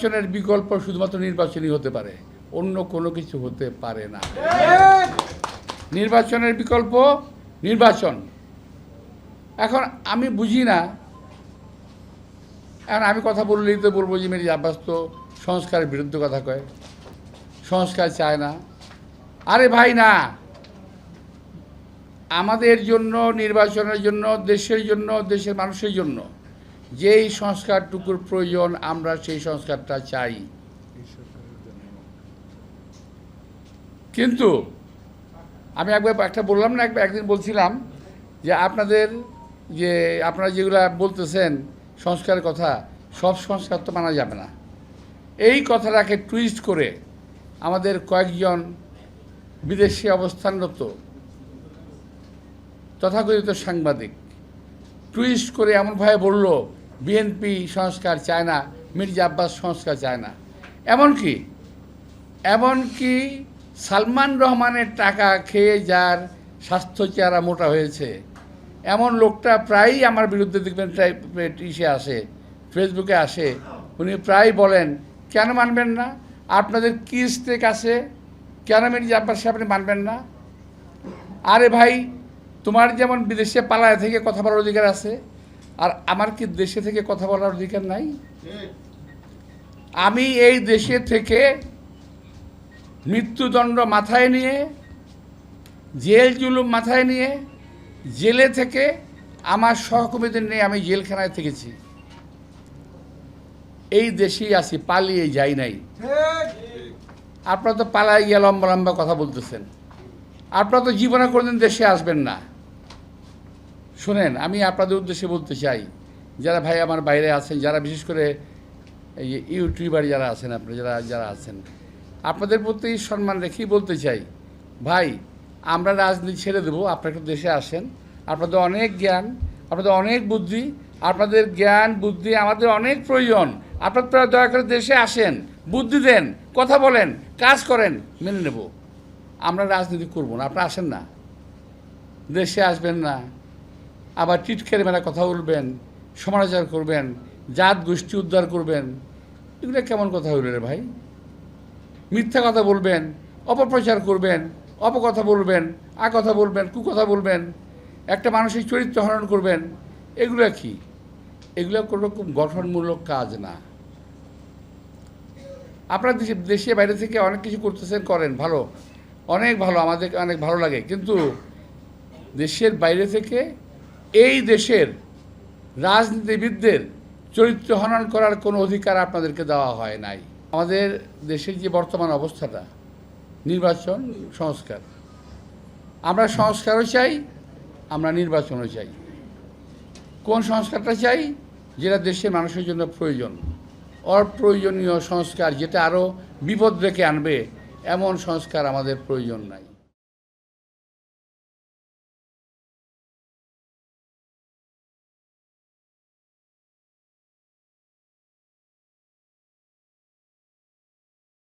নির্বাচনের বিকল্প শুধুমাত্র নির্বাচনই হতে পারে। অন্য কোনো কিছু হতে পারে না। নির্বাচনের বিকল্প, নির্বাচন। এখন আমি বুঝি না। এখন আমি কথা বললেই তো বলব যে মেরি আব্বাস তো সংস্কারের বিরুদ্ধে কথা কয়। সংস্কার চায় না। আরে ভাই না। আমাদের জন্য, নির্বাচনের জন্য, দেশের জন্য, দেশের মানুষের জন্য যেই সংস্কারটুকুর প্রয়োজন, আমরা সেই সংস্কারটা চাই। কিন্তু আমি একবার একটা বললাম না, একবার একদিন বলছিলাম যে আপনাদের যে আপনারা যেগুলা বলতেছেন সংস্কারের কথা, সব সংস্কার তো মানা যাবে না। এই কথাটাকে টুইস্ট করে আমাদের কয়েকজন বিদেশে অবস্থানরত তথাকথিত সাংবাদিক টুইস্ট করে এমনভাবে বলল বিএনপি সংস্কার চায় না, মির্জা আব্বাস সংস্কার চায় না। এমনকি এমনকি সালমান রহমানের টাকা খেয়ে যার স্বাস্থ্য চেহারা মোটা হয়েছে, এমন লোকটা প্রায়ই আমার বিরুদ্ধে দেখবেন ইসে আসে, ফেসবুকে আসে। উনি প্রায় বলেন, কেন মানবেন না? আপনাদের কি স্টেক আছে? কেন মির্জা সাহেব আপনি মানবেন না? আরে ভাই, তোমার যেমন বিদেশে পালায় থেকে কথা বলার অধিকার আছে আর আমার কি দেশে থেকে কথা বলার অধিকার নাই? আমি এই দেশে থেকে মৃত্যুদণ্ড মাথায় নিয়ে, জেল জুলুম মাথায় নিয়ে, জেলে থেকে আমার সহকর্মীদের নিয়ে আমি জেলখানায় থেকেছি। এই দেশেই আছি, পালিয়ে যাই নাই। আপনারা তো পালায় গিয়ে লম্বা লম্বা কথা বলতেছেন। আপনারা তো জীবনে কোনোদিন দেশে আসবেন না। শুনেন, আমি আপনাদের উদ্দেশ্যে বলতে চাই, যারা ভাই আমার বাইরে আছেন, যারা বিশেষ করে ইউটিউবার যারা আছেন আপনি যারা যারা আছেন, আপনাদের প্রতি সম্মান রেখেই বলতে চাই, ভাই, আমরা রাজনীতি ছেড়ে দেবো, আপনারা একটু দেশে আসেন, আপনাদের অনেক জ্ঞান, আপনাদের অনেক বুদ্ধি, আপনাদের জ্ঞান, বুদ্ধি আমাদের অনেক প্রয়োজন, আপনারা দয়া করে দেশে আসেন, বুদ্ধি দেন, কথা বলেন, কাজ করেন, মেনে নেব। আমরা রাজনীতি করব না, আপনারা আসেন না। দেশে আসবেন না। আবার টিটকের মেলা কথা বলবেন সমালোচনা করবেন, জাত গোষ্ঠী উদ্ধার করবেন। এগুলো কেমন কথা হইল রে ভাই? মিথ্যা কথা বলবেন, অপপ্রচার করবেন, অপকথা বলবেন আ কথা বলবেন, কুকথা বলবেন, একটা মানসিক চরিত্র হরণ করবেন, এগুলো কি? এগুলো কোনো রকম গঠনমূলক কাজ না। আপনার দেশে দেশে বাইরে থেকে অনেক কিছু করতেছেন, করেন, ভালো। অনেক ভালো, আমাদের অনেক ভালো লাগে। কিন্তু দেশের বাইরে থেকে এই দেশের রাজনীতিবিদদের চরিত্র হনন করার কোনো অধিকার আপনাদেরকে দেওয়া হয় নাই। আমাদের দেশের যে বর্তমান অবস্থাটা, নির্বাচন সংস্কার। আমরা সংস্কারও চাই, আমরা নির্বাচনও চাই। কোন সংস্কারটা চাই? যেটা দেশের মানুষের জন্য প্রয়োজন। অপ্রয়োজনীয় সংস্কার যেটা আরও বিপদ রেখে আনবে, এমন সংস্কার আমাদের প্রয়োজন নাই।